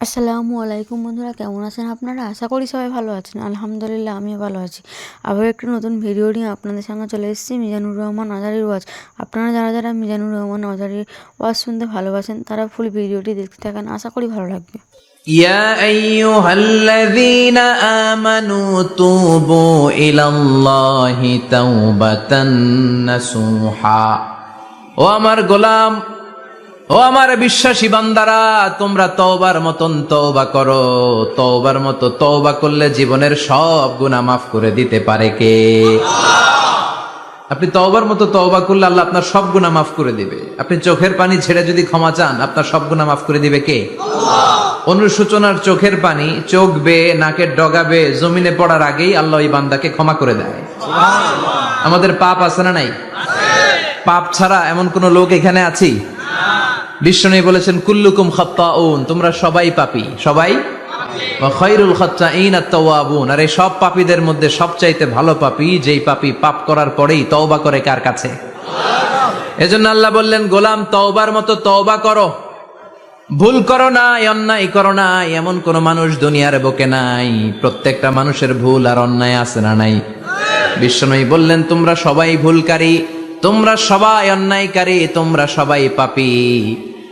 আসসালামু আলাইকুম বন্ধুরা কেমন আছেন আপনারা আশা করি সবাই ভালো আছেন আলহামদুলিল্লাহ আমিও ভালো আছি আবার একটি নতুন ভিডিও নিয়ে আপনাদের সামনে চলে এসেছি মিজানুর রহমান আজারির ওয়াজ আপনারা যারা যারা মিজানুর রহমান আজারির ওয়াজ শুনতে ভালোবাসেন তারা ফুল ভিডিওটি দেখতে থাকেন আশা করি ভালো লাগবে يا أيها الذين آمنوا توبوا إلى الله توبة نصوحا ও আমার গোলাম ও আমার বিশ্বাসী বান্দারা, তোমরা তওবার মতন তওবা করো। তওবার মতো তওবা করলে জীবনের সব গুনাহ মাফ করে দিতে পারে কে? আপনি তওবার মতো তওবা করলে আল্লাহ আপনার সব গুনাহ মাফ করে দিবে। আপনি চোখের পানি ছেড়ে যদি ক্ষমা চান, আপনার সব গুনাহ মাফ করে দিবে কে? অনুসূচনার চোখের পানি চোখ বেয়ে নাকের ডগা ডগাবে, জমিনে পড়ার আগেই আল্লাহ ওই বান্দাকে ক্ষমা করে দেয়। আমাদের পাপ আছে না নাই? পাপ ছাড়া এমন কোন লোক এখানে আছি? বিষ্ণু বলেছেন কুল্লুকুম খাত্তাউন তোমরা সবাই পাপি। সবাই? খৈরুল খাত্তাইন আত-তাওয়াবুন আর এই সব পাপীদের মধ্যে সবচাইতে ভালো পাপী যেই পাপী পাপ করার পরেই তওবা করে কার কাছে? এজন্য আল্লাহ বললেন গোলাম তওবার মতো তওবা করো। ভুল করো নাই অন্যায় করো নাই এমন কোন মানুষ দুনিয়ার বুকে নাই। প্রত্যেকটা মানুষের ভুল আর অন্যায় আছে না নাই? বিশ্বনয়ী বললেন তোমরা সবাই ভুলকারী তোমরা সবাই অন্যায়কারী তোমরা সবাই পাপী।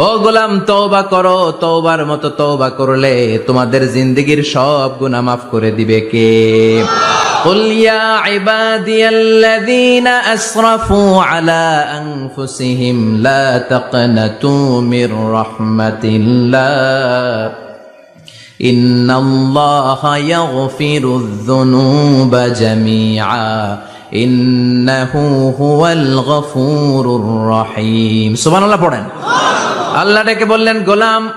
ও গোলাম তওবা করো তওবার মতো তওবা করলে তোমাদের জিন্দেগীর সব গুনাহ মাফ করে দিবে কে قل يا عبادي الذين أسرفوا على أنفسهم لا تقنطوا من رحمة الله إن الله يغفر الذنوب جميعا إنه هو الغفور الرحيم سبحان الله পড়েন আল্লাহ ডেকে বললেন, গোলাম,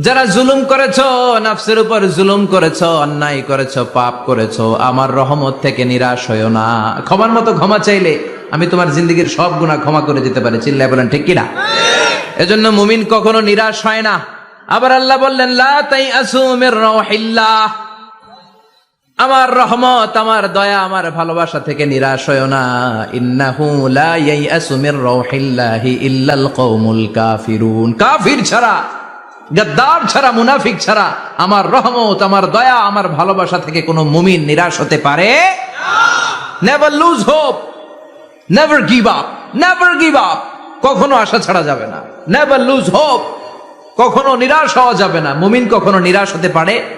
যারা জুলুম করেছ, নাফসের উপর জুলুম করেছ, অন্যায় করেছ, পাপ করেছ, আমার রহমত থেকে নিরাশ হইও না। ক্ষমার মতো ক্ষমা চাইলে আমি তোমার জিন্দগির সব গুণা ক্ষমা করে দিতে পারি। চিল্লায় বলেন, ঠিক কিনা এজন্য মুমিন কখনো নিরাশ হয় না। আবার আল্লাহ বললেন, লা তাই আসুমের রহিল্লাহ আমার রহমত, আমার দয়া, আমার ভালোবাসা থেকে নিরাশ না। ইন্নাহু ইল্লাল কাফিরুন। কাফির ছাড়া ছাড়া, মুনাফিক ছাড়া আমার দয়া, আমার ভালোবাসা থেকে কোনো মুমিন নিরাশ হতে পারে? লুজ কখনো আশা ছাড়া যাবে না। নেভার লুজ হোপ কখনো নিরাশ হওয়া যাবে না। মুমিন কখনো নিরাশ হতে পারে?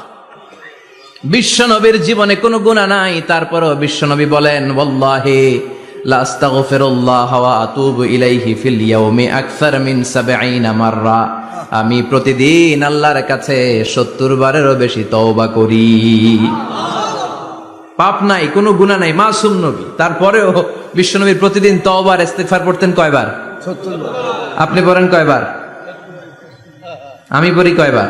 বিশ্বনবীর জীবনে কোনো গুণা নাই। তারপরও বিশ্বনবী বলেন ওয়াল্লাহি লা আস্তাগফিরুল্লাহ ওয়া আতুবু ইলাইহি ফিল ইয়াউমি আকসার 70 মাররা। আমি প্রতিদিন আল্লাহর কাছে 70 বারেরও বেশি তওবা করি। পাপ নাই কোনো গুনাহ নাই মাসুম নবী। তারপরেও বিশ্বনবী প্রতিদিন তওবার ইস্তেগফার পড়তেন কয়বার? আপনি পড়েন কয়বার? আমি পড়ি কয়বার?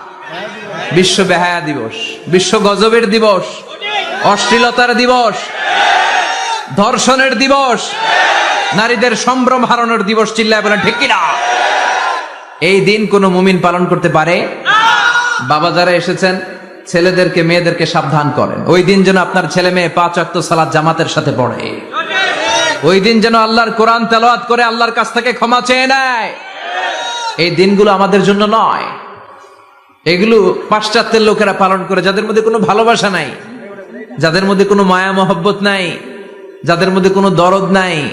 বিশ্ব বেহায়া দিবস, বিশ্ব গজবের দিবস, অশ্লীলতার দিবস, ধর্ষণের দিবস, নারীদের সম্ভ্রম হারানোর দিবস চিল্লায় বলেন, ঠিক কিনা? এই দিন কোন মুমিন পালন করতে পারে? বাবা যারা এসেছেন, ছেলেদেরকে, মেয়েদেরকে সাবধান করেন। ওই দিন যেন আপনার ছেলে মেয়ে পাঁচ অক্ত সালাদ জামাতের সাথে পড়ে। ওই দিন যেন আল্লাহর কোরআন তেলাওয়াত করে আল্লাহর কাছ থেকে ক্ষমা চেয়ে নেয়। এই দিনগুলো আমাদের জন্য নয়। এগুলো পাশ্চাত্যের লোকেরা পালন করে, যাদের মধ্যে কোনো ভালোবাসা নাই, যাদের মধ্যে কোনো মায়া মহব্বত নাই, যাদের মধ্যে কোনো দরদ নাই,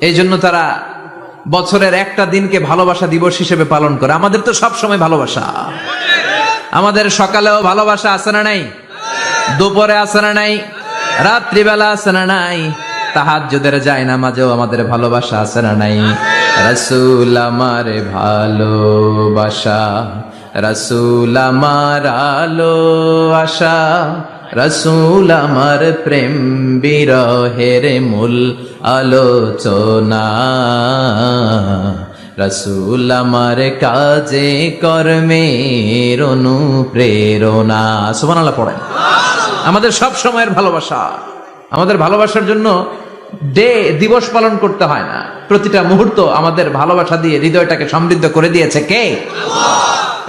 এই জন্য তারা বছরের একটা দিনকে ভালোবাসা দিবস হিসেবে পালন করে। আমাদের তো সব সময় ভালোবাসা। আমাদের সকালেও ভালোবাসা আছে না নাই? দুপুরে আছে না নাই? রাত্রিবেলা আছে না নাই? তাহাজ্জুদের যায় না মাঝেও আমাদের ভালোবাসা আছে না নাই? রাসূল আমার ভালোবাসা। রাসূল আমার আলো, আশা। রাসূল আমার প্রেম, বিরহের মূল আলোচনা। রসুল আমার কাজে, কর্মের অনুপ্রেরণা। সুবহানাল্লাহ পড়েন। আমাদের সব সময়ের ভালোবাসা। আমাদের ভালোবাসার জন্য ডে, দিবস পালন করতে হয় না। প্রতিটা মুহূর্ত আমাদের ভালোবাসা দিয়ে হৃদয়টাকে সমৃদ্ধ করে দিয়েছে কে?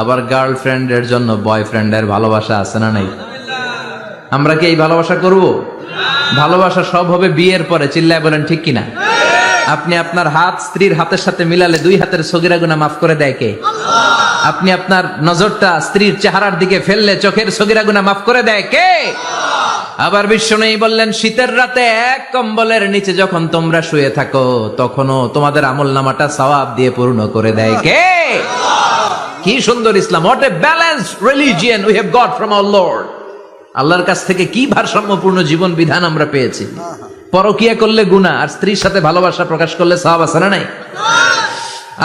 আবার গার্লফ্রেন্ডের জন্য বয়ফ্রেন্ডের ভালোবাসা আছে না নাই? আমরা কি এই ভালোবাসা করব? ভালোবাসা সব হবে বিয়ের পরে, চিল্লায় বলেন ঠিক কিনা? আপনি আপনার হাত স্ত্রীর হাতের সাথে মিলালে দুই হাতের সগিরা গুনা মাফ করে দেয় কে? আপনি আপনার নজরটা স্ত্রীর চেহারার দিকে ফেললে চোখের সগিরা গুনা মাফ করে দেয় কে? আবার বিশ্ব নেই বললেন, শীতের রাতে এক কম্বলের নিচে যখন তোমরা শুয়ে থাকো, তখনও তোমাদের আমল নামাটা সওয়াব দিয়ে পূর্ণ করে দেয় কে? কি সুন্দর ইসলাম what a balance religion we have got from our lord আল্লাহর কাছ থেকে কি ভারসাম্যপূর্ণ জীবন বিধান আমরা পেয়েছি? পরকিয়া করলে গুণা আর স্ত্রীর সাথে ভালোবাসা প্রকাশ করলে সব আছে না নাই?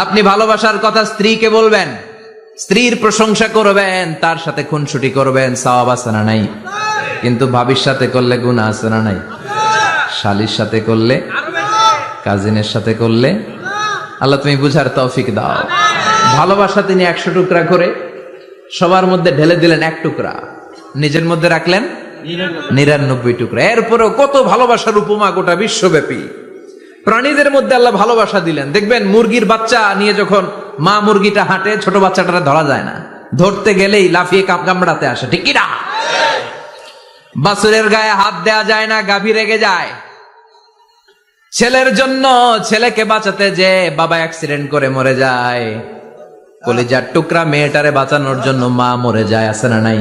আপনি ভালোবাসার কথা স্ত্রীকে বলবেন, স্ত্রীর প্রশংসা করবেন, তার সাথে খুনসুটি করবেন, সওয়াব আছে না নাই? কিন্তু ভাবির সাথে করলে গুণা আছে না নাই? শালির সাথে করলে, কাজিনের সাথে করলে? আল্লাহ তুমি বুঝার তৌফিক দাও। ভালোবাসা তিনি একশো টুকরা করে সবার মধ্যে ঢেলে দিলেন এক টুকরা। নিজের মধ্যে রাখলেন নিরানব্বই টুকরা। এরপরেও কত ভালোবাসার উপমা গোটা বিশ্বব্যাপী। প্রাণীদের মধ্যে আল্লাহ ভালোবাসা দিলেন। দেখবেন মুরগির বাচ্চা নিয়ে যখন মা মুরগিটা হাঁটে, ছোট বাচ্চাটা ধরা যায় না। ধরতে গেলেই লাফিয়ে কাম- কামড়াতে আসে। ঠিক কিনা বাসুরের গায়ে হাত দেয়া যায় না, গাভী রেগে যায়। ছেলের জন্য ছেলেকে বাঁচাতে যে বাবা অ্যাক্সিডেন্ট করে মরে যায়। কলিজার টুকরা মেয়েটারে বাঁচানোর জন্য মা মরে যায়, আছে না নাই?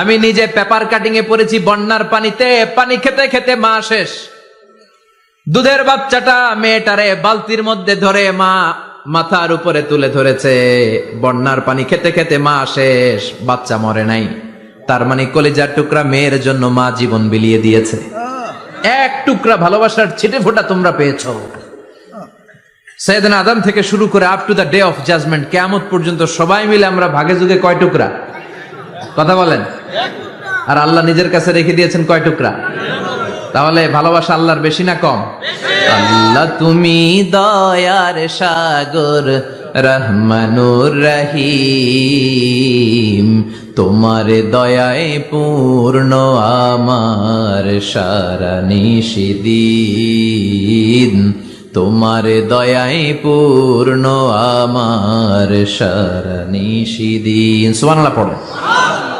আমি নিজে পেপার কাটিং এ পড়েছি, বন্যার পানিতে, পানি খেতে খেতে মা শেষ। দুধের বাচ্চাটা মেয়েটারে বালতির মধ্যে ধরে মা মাথার উপরে তুলে ধরেছে, বন্যার পানি খেতে খেতে মা শেষ, বাচ্চা মরে নাই। তার মানে কলিজার টুকরা মেয়ের জন্য মা জীবন বিলিয়ে দিয়েছে। এক টুকরা ভালোবাসার ছিটে ফোটা তোমরা পেয়েছ। সৈয়দিন আদম থেকে শুরু করে up to the day of judgement কেয়ামত পর্যন্ত সবাই মিলে আমরা ভাগে যুগে কয় টুকরা? কথা বলেন। আর আল্লাহ নিজের কাছে রেখে দিয়েছেন কয় টুকরা? তাহলে ভালোবাসা আল্লাহর বেশি না কম? আল্লাহ তুমি দয়ার সাগর, রহমানুর রহিম। তোমার দয়ায় পূর্ণ আমার সারা নিষিদিন তোমার দয়ায় পূর্ণ আমার সারা নিষিদিন সুবহানাল্লাহ পড়ো।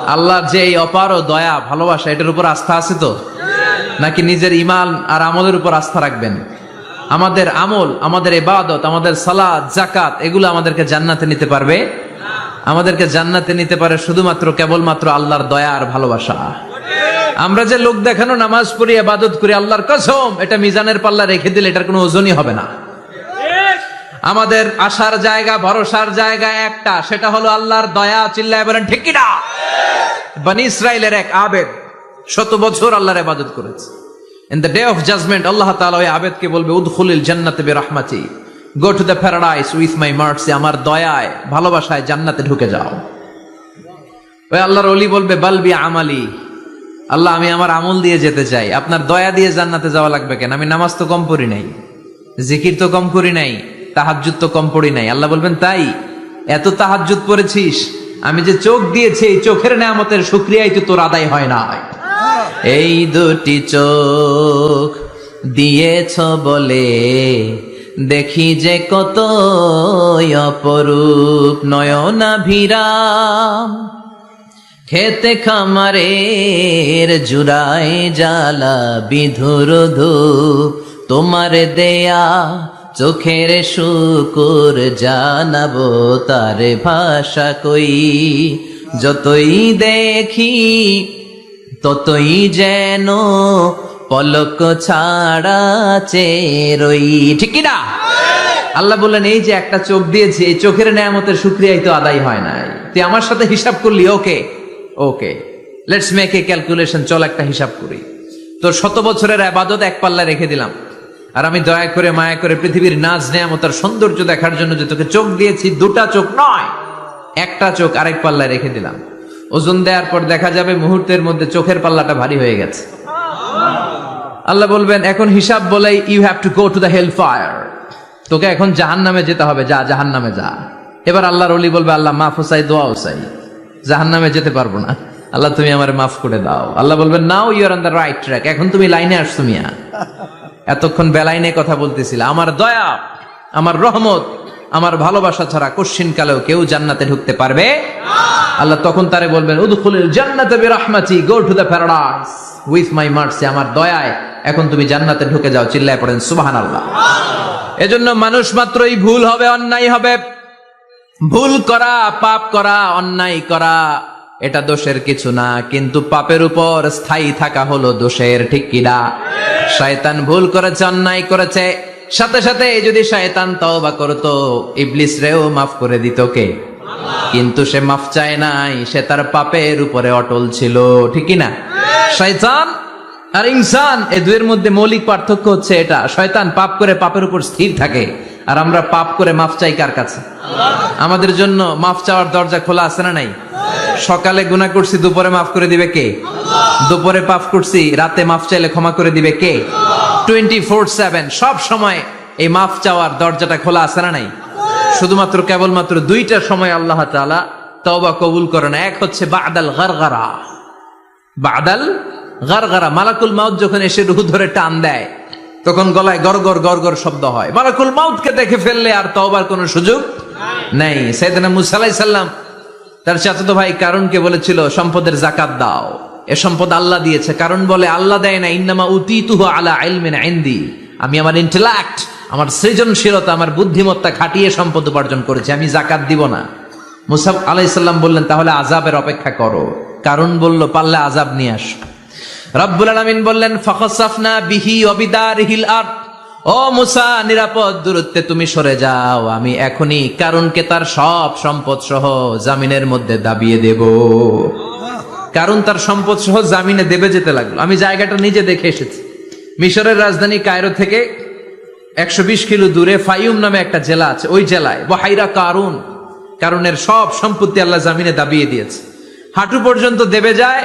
আল্লাহর যে এই অপার দয়া, ভালোবাসা, এটার উপর আস্থা আছে তো? নাকি নিজের ইমান আর আমলের উপর আস্থা রাখবেন? আমাদের আমল, আমাদের এবাদত আমাদের সালাদ জাকাত এগুলো আমাদেরকে জান্নাতে নিতে পারবে? আমাদেরকে জান্নাতে নিতে পারে শুধুমাত্র, কেবলমাত্র আল্লাহর দয়া আর ভালোবাসা। আমরা যে লোক দেখানো নামাজ পড়ি, ইবাদত করি, আল্লাহর কসম, এটা মিজানের পাল্লা রেখে দিলে এটার কোনো ওজনই হবে না। আমাদের আসার জায়গা, ভরসার জায়গা একটা, সেটা হলো আল্লাহর দয়া, চিল্লায় বলেন, ঠিক কিনা? বানি ইসরায়েলের এক আবেদ শত বছর আল্লাহর ইবাদত করেছে। In the day of judgement আল্লাহ তাআলা ওই আবেদকে বলবে, উদখুলিল জান্নাতে বিরহমাতি go to the paradise with my mercy আমার দয়ায়, ভালোবাসায় জান্নাতে ঢুকে যাও। ওই আল্লাহর অলি বলবে বালবি আমালি আল্লাহ, আমি আমার আমল দিয়ে যেতে চাই। আপনার দয়া দিয়ে জান্নাতে যাওয়া লাগবে কেন? আমি নামাজ তো কম পড়ি নাই, জিকির তো কম করি নাই, তাহাজ্জুদ তো কম পড়ি নাই। আল্লাহ বলবেন, তাই? এত তাহাজ্জুদ পড়েছিস? আমি যে চোখ দিয়েছি, এই চোখের নেয়ামতের শুক্রিয়াই তো তোর আদায় হয় না। এই দুটি চোখ দিয়েছ বলে দেখি যে কত অপরূপ নয়না ভিরাম খেতে খামারের জুড়াই জ্বালা, বিধুর ধূপ। তোমার দেয়া চোখের শুকুর জানাব তার ভাষা কই। যতই দেখি, ততই যেন পলক ছাড়া চেরই ঠিক না আল্লাহ বললেন, এই যে একটা চোখ দিয়েছি চোখের নেয়ামতের শুক্রিয়াই তো আদায় হয় নাই। তুই আমার সাথে হিসাব করলি, okay? Okay let's make a calculation চল একটা হিসাব করি। তোর শত বছরের আবাদত এক পাল্লা রেখে দিলাম। আর আমি দয়া করে মায়া করে পৃথিবীর নাচ নেয়ামতার সৌন্দর্য দেখার জন্য যে তোকে চোখ দিয়েছি, দুটা চোখ নয়, একটা চোখ আরেক পাল্লায় রেখে দিলাম। ওজন দেওয়ার পর দেখা যাবে মুহূর্তের মধ্যে চোখের পাল্লাটা ভারী হয়ে গেছে। আল্লাহ বলবেন, এখন হিসাব বলেই you have to go to the hell fire তোকে এখন জাহান নামে যেতে হবে, যা জাহান নামে যা। এবার আল্লাহর অলি বলবে, আল্লাহ, মাফ হোসাই দোয়া হোসাই জাহান নামে যেতে পারব না। আল্লাহ, তুমি আমার মাফ করে দাও। আল্লাহ বলবেন, now your on the right track এখন তুমি লাইনে আসছো মিয়া। এতক্ষণ বেলাইনে কথা বলতেছিল। আমার দয়া, আমার রহমত, আমার ভালোবাসা ছাড়া কশ্চিন কালেও কেউ জান্নাতে ঢুকতে পারবে আল্লাহ তখন তারে বলবেন, উদখুলিল জান্নাতে বিরহমাতি go to the paradise with my mercy আমার দয়ায় এখন তুমি জান্নাতে ঢুকে যাও, চিল্লায় পড়েন, সুবহানাল্লাহ। এজন্য মানুষ মাত্রই ভুল হবে, অন্যায় হবে। ভুল করা, পাপ করা, অন্যায় করা, এটা দোষের কিছু না, কিন্তু পাপের উপর স্থায়ী থাকা হলো দোষের, ঠিক কিনা শয়তান ভুল করেছে, অন্যায় করেছে। সাথে সাথে যদি শয়তান তওবা করতো ইবলিস রেও মাফ করে দিত কে? কিন্তু সে মাফ চায় নাই, সে তার পাপের উপরে অটল ছিল, ঠিক না? শয়তান আর ইনসান, এই দুয়ের মধ্যে মৌলিক পার্থক্য হচ্ছে এটা, শয়তান পাপ করে পাপের উপর স্থির থাকে। আর আমরা পাপ করে মাফ চাই কার কাছে? আমাদের জন্য মাফ চাওয়ার দরজা খোলা আছে না নাই? সকালে গুনাহ করছি, দুপুরে মাফ করে দিবে কে? দুপুরে পাপ করছি, রাতে মাফ চাইলে ক্ষমা করে দিবে কে? টোয়েন্টি ফোর সেভেন সব সময় এই মাফ চাওয়ার দরজাটা খোলা আছে না নাই? শুধুমাত্র কেবলমাত্র দুইটা সময় আল্লাহ তাআলা তওবা কবুল করে না এক হচ্ছে বাদাল গারগারা। বাদাল গারগারা, মালাকুল মাউত যখন এসে রুহু ধরে টান দেয় তখন গলায় গরগর গরগর শব্দ হয়। মালাকুল মাউতকে দেখে ফেললে আর তওবার কোনো সুযোগ নেই। সাইয়েদনা মুসা আলাইহিস সালাম তার চাচাতো ভাই কারণকে বলেছিল, সম্পদের জাকাত দাও। এ সম্পদ আল্লাহ দিয়েছে। কারণ বলে, আল্লাহ দেয় না ইন্নামা উতিতুহু আলা ইলমিন ইনদি। আমি আমার ইন্টেলাক্ট আমার সৃজনশীলতা, আমার বুদ্ধিমত্তা খাটিয়ে সম্পদ উপার্জন করেছি। আমি জাকাত দিব না। মুসাফ আলাইসাল্লাম বললেন, তাহলে আজাবের অপেক্ষা করো। কারণ বলল, পারলে আজাব নিয়ে আস। রব্বুল আলমিন বললেন, ফখসাফনা বিহি অবিদারিহিল আর ও মুসা, নিরাপদ দূরত্বে তুমি সরে যাও, আমি এখনই কারণকে তার সব সম্পদ সহ জামিনের মধ্যে দাবিয়ে দেব। কারণ তার সম্পদ সহ জামিনে দেবে যেতে লাগল। আমি জায়গাটা নিজে দেখে এসেছি। মিশরের রাজধানী কায়রো থেকে একশো বিশ কিলো দূরে ফাইউম নামে একটা জেলা আছে। ওই জেলায়, ওয়াহাইরা কারুন। কারণের সব সম্পত্তি আল্লাহ জামিনে দাবিয়ে দিয়েছে। হাঁটু পর্যন্ত দেবে যায়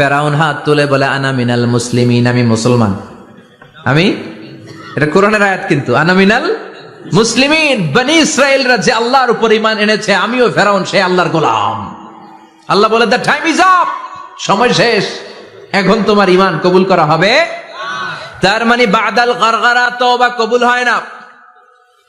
ফেরাউন হাত তুলে বলে, আনা মিনাল মুসলিমিন, আমি মুসলমান। আমি? এটা কোরআনের আয়াত কিন্তু। আনা মিনাল মুসলিমিন, বনি ইসরায়েলরা যে আল্লাহর উপর ইমান এনেছে, আমিও ফেরাউন, সে আল্লাহর গোলাম। আল্লাহ বলে দ্য টাইম ইজ আপ সময় শেষ। এখন তোমার ইমান কবুল করা হবে। তার মানে বাদাল গারগারা তওবা কবুল হয় না।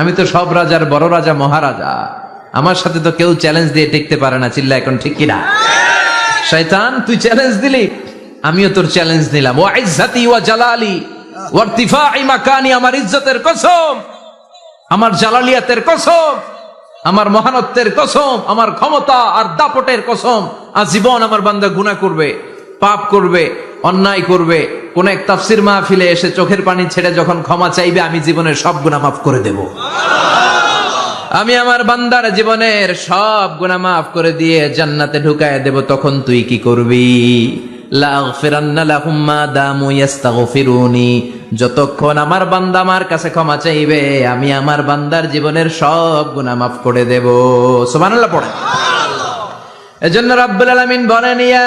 আমি তো সব রাজার বড় রাজা, মহারাজা। আমার সাথে তো কেউ চ্যালেঞ্জ দিয়ে টিকতে পারে না, চিল্লা, এখন ঠিক কিনা? শয়তান, তুই চ্যালেঞ্জ দিলি? আমিও তোর চ্যালেঞ্জ দিলাম ও ইজ্জাতি ওয়া জালালি ওয়ার্তিফাই মাকানি, আমার ইজ্জতের কসম, আমার জালালিয়াতের কসম, আমার মহানত্বের কসম, আমার ক্ষমতা আর দাপটের কসম। আজীবন আমার বান্দা গুনাহ করবে, পাপ করবে অন্যায় করবে। কোন এক তাফসির মাহফিলে এসে চোখের পানি ছেড়ে যখন ক্ষমা চাইবে, আমি জীবনের সব গুনাহ মাফ করে দেব। আমি আমার বান্দার জীবনের সব গুনাহ মাফ করে দিয়ে জান্নাতে ঢুকায় দেব, তখন তুই কি করবি? যতক্ষণ আমার বান্দা আমার কাছে ক্ষমা চাইবে, আমি আমার বান্দার জীবনের সব গুনাহ মাফ করে দেব। সুবহানাল্লাহ পড়ে। এজন্য রাব্বুল আলামিন বলেন, ইয়া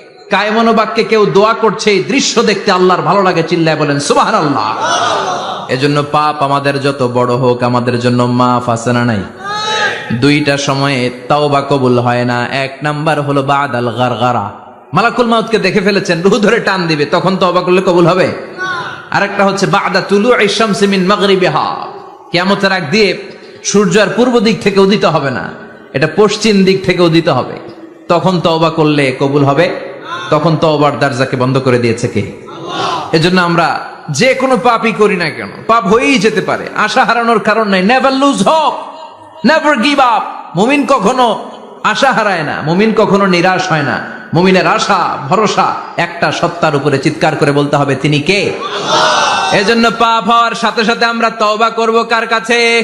কায়মন বাক্যে কেউ দোয়া করছে, এই দৃশ্য দেখতে আল্লাহর ভালো লাগে, চিল্লায় বলেন সুবাহ আল্লাহ এজন্য পাপ আমাদের যত বড় হোক, আমাদের জন্য মাফ আছে না নাই? দুইটা সময়ে তাওবা কবুল হয় না, এক নাম্বার হলো বাদ আল গারগারা। মালাকুল মাউতকে দেখে ফেলেছেন, রুহ ধরে টান দিবে, তখন তওবা করলে কবুল হবে? আরেকটা হচ্ছে, বাদা তুলু ইশামসি মিন মাগরিবিহা। কিয়ামতের আগ দিয়ে সূর্য আর পূর্ব দিক থেকে উদিত হবে না, এটা পশ্চিম দিক থেকে উদিত হবে। তখন তওবা করলে কবুল হবে? তখন তওবার দরজাকে বন্ধ করে দিয়েছে কে? এজন্য আমরা যে কোনো পাপই করি না কেন। পাপ হয়েই যেতে পারে। আশা হারানোর কারণ নাই। Never lose hope never give up মুমিন কখনো আশা হারায় না। মুমিন কখনো নিরাশ হয় না। মুমিনের আশা, ভরসা একটা সত্তার উপরে চিৎকার করে বলতে হবে, তিনি কে? এজন্য পাপ হওয়ার সাথে সাথে আমরা তওবা করব কার কাছে?